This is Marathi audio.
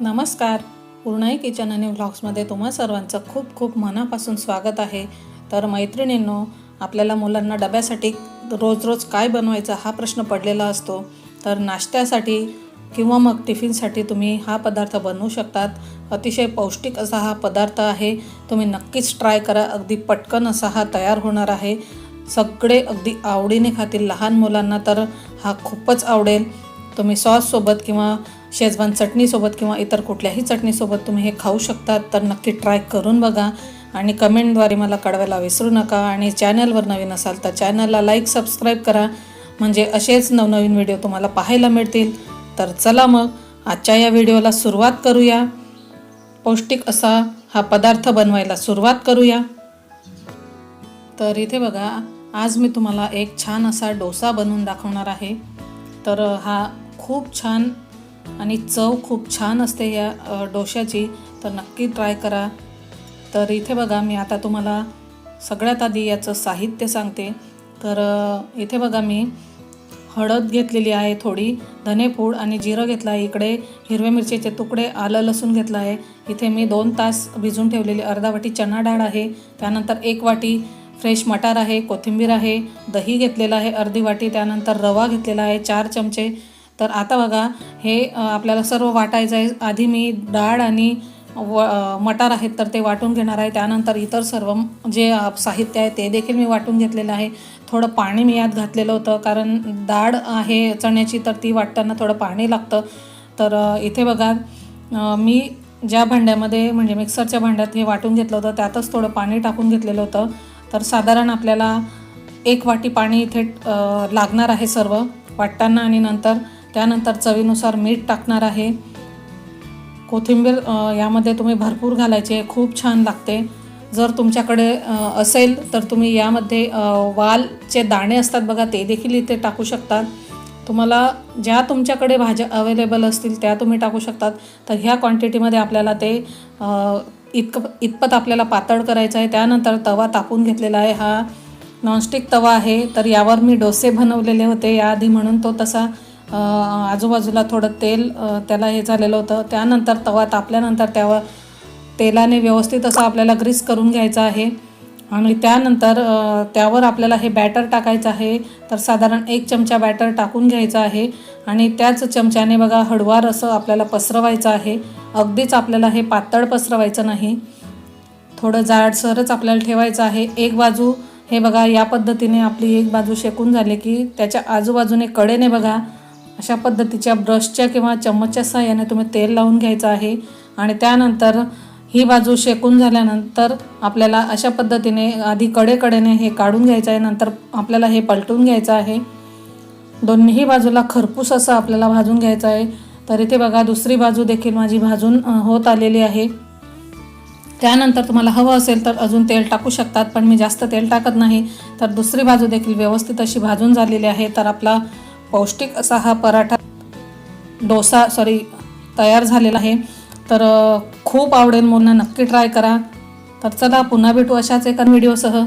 नमस्कार. पूर्णाई किचन आणि व्लॉग्समध्ये तुम्हा सर्वांचं खूप खूप मनापासून स्वागत आहे. तर मैत्रिणींनो आपल्याला मुलांना डब्यासाठी रोज रोज काय बनवायचं हा प्रश्न पडलेला असतो. तर नाश्त्यासाठी किंवा मग टिफिनसाठी तुम्ही हा पदार्थ बनवू शकतात. अतिशय पौष्टिक असा हा पदार्थ आहे. तुम्ही नक्कीच ट्राय करा. अगदी पटकन असा हा तयार होणार आहे. सगळे अगदी आवडीने खातील लहान मुलांना तर हा खूपच आवडेल. तुम्ही सॉससोबत किंवा शेजवान चटणीसोबत किंवा इतर कुठल्याही चटणीसोबत तुम्ही हे खाऊ शकतात तर नक्की ट्राय करून बघा. आणि कमेंटद्वारे मला कळवायला विसरू नका. आणि चॅनलवर नवीन असाल तर चॅनलला लाईक सबस्क्राईब करा. म्हणजे असेच नवनवीन व्हिडिओ तुम्हाला पाहायला मिळतील. तर चला मग आजच्या या व्हिडिओला सुरुवात करूया. पौष्टिक असा हा पदार्थ बनवायला सुरुवात करूया. तर इथे बघा आज मी तुम्हाला एक छान असा डोसा बनवून दाखवणार आहे. तर हा खूप छान आणि चव खूप छान असते या डोशाची डोश्याची. तर नक्की ट्राय करा. तर इथे बघा मी आता तुम्हाला सगळ्यात आधी याचं साहित्य सांगते. तर इथे बघा मी हळद घेतलेली आहे थोडी धनेपूड आणि जिरं घेतलं आहे. इकडे हिरव्या मिरचीचे तुकडे आलं लसूण घेतलं आहे. इथे मी दोन तास भिजून ठेवलेली अर्धा वाटी चणा डाळ आहे. त्यानंतर एक वाटी फ्रेश मटार आहे कोथिंबीर आहे दही घेतलेलं आहे अर्धी वाटी. त्यानंतर रवा घेतलेला आहे चार चमचे तर आता बघा हे आपल्याला सर्व वाटायचं आहे आधी मी डाळ आणि व मटार आहेत तर ते वाटून घेणार आहे. त्यानंतर इतर सर्व जे साहित्य आहे ते देखील मी वाटून घेतलेलं आहे. थोडं पाणी मी यात घातलेलं होतं कारण डाळ आहे चण्याची तर ती वाटताना थोडं पाणी लागतं. तर इथे बघा मी ज्या भांड्यामध्ये म्हणजे मिक्सरच्या भांड्यात हे वाटून घेतलं होतं त्यातच थोडं पाणी टाकून घेतलेलं होतं. तर साधारण आपल्याला एक वाटी पाणी इथे लागणार आहे सर्व वाटताना आणि नंतर. त्यानंतर चवीनुसार मीठ टाकणार आहे. कोथिंबीर यामध्ये तुम्ही भरपूर घालायचे खूप छान लागते. जर तुमच्याकडे असेल तर तुम्ही यामध्ये वालचे दाणे असतात बघा ते देखील इथे टाकू शकतात. तुम्हाला ज्या तुमच्याकडे भाज्या अवेलेबल असतील त्या तुम्ही टाकू शकतात. तर ह्या क्वांटिटीमध्ये आपल्याला ते इतकं इतपत आपल्याला पातळ करायचं आहे. त्यानंतर तवा तापून घेतलेला आहे हा. नॉनस्टिक तवा आहे. तर यावर मी डोसे बनवलेले होते. याआधी म्हणून तो तसा आजूबाजूला थोडं तेल त्याला हे झालेलं होतं. त्यानंतर तवा तापल्यानंतर त्यावर तेलाने व्यवस्थित असं आपल्याला ग्रीस करून घ्यायचं आहे. आणि त्यानंतर त्यावर आपल्याला हे बॅटर टाकायचं आहे. तर साधारण एक चमचा बॅटर टाकून घ्यायचं आहे. आणि त्याच चमच्याने बघा हळुवार असं आपल्याला पसरवायचं आहे. अगदीच आपल्याला हे पातळ पसरवायचं नाही. थोडं जाडसरच आपल्याला ठेवायचं आहे. एक बाजू हे बघा या पद्धतीने आपली एक बाजू शेकून झाली की त्याच्या आजूबाजूने कडेने बघा अशा पद्धतीच्या ब्रशच्या किंवा चम्मचच्या सहाय्याने तुम्ही तेल लावून घ्यायचं आहे. आणि त्यानंतर ही बाजू शेकून झाल्यानंतर आपल्याला अशा पद्धतीने आधी कडेकडेने हे काढून घ्यायचं आहे. नंतर आपल्याला हे पलटून घ्यायचं आहे. दोन्ही बाजूला खरपूस असं आपल्याला भाजून घ्यायचं आहे. तर इथे बघा दुसरी बाजू देखील माझी भाजून होत आलेली आहे. त्यानंतर तुम्हाला हवं असेल तर अजून तेल टाकू शकतात पण मी जास्त तेल टाकत नाही. तर दुसरी बाजू देखील व्यवस्थित अशी भाजून झालेली आहे. तर आपला पौष्टिक असा हा पराठा डोसा सॉरी तयार झालेला आहे. तर खूप आवडेल मुलांना. नक्की ट्राय करा. तर चला पुन्हा भेटू अशाच एका व्हिडिओसह